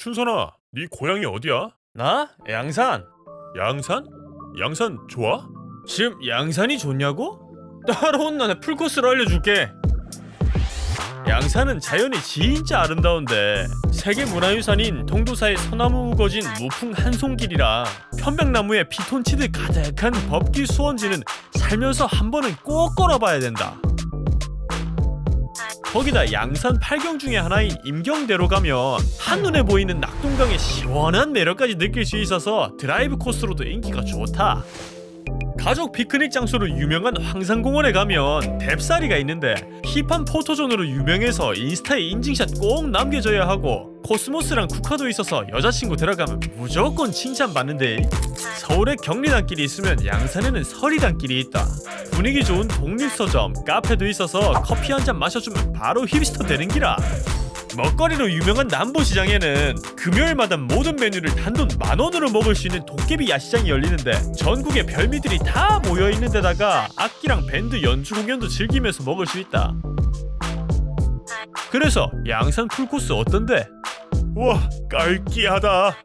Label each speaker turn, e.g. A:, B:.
A: 춘선아, 네 고향이 어디야?
B: 나? 양산.
A: 양산? 양산 좋아?
B: 지금 양산이 좋냐고? 따라온나 내 풀코스를 알려줄게. 양산은 자연이 진짜 아름다운데 세계 문화유산인 통도사의 소나무 우거진 무풍 한송길이랑 편백나무에 피톤치드 가득한 법기 수원지는 살면서 한 번은 꼭 걸어봐야 된다. 거기다 양산 팔경 중에 하나인 임경대로 가면 한눈에 보이는 낙동강의 시원한 매력까지 느낄 수 있어서 드라이브 코스로도 인기가 좋다. 가족 피크닉 장소로 유명한 황산공원에 가면 뎁사리가 있는데 힙한 포토존으로 유명해서 인스타에 인증샷 꼭 남겨줘야 하고 코스모스랑 국화도 있어서 여자친구 들어가면 무조건 칭찬받는데 서울에 경리단길이 있으면 양산에는 서리단길이 있다. 분위기 좋은 독립서점, 카페도 있어서 커피 한 잔 마셔주면 바로 힙스터 되는 기라 먹거리로 유명한 남부시장에는 금요일마다 모든 메뉴를 단돈 만 원으로 먹을 수 있는 도깨비 야시장이 열리는데 전국의 별미들이 다 모여 있는 데다가 악기랑 밴드 연주 공연도 즐기면서 먹을 수 있다. 그래서 양산 풀코스 어떤데?
A: 우와, 깔기하다.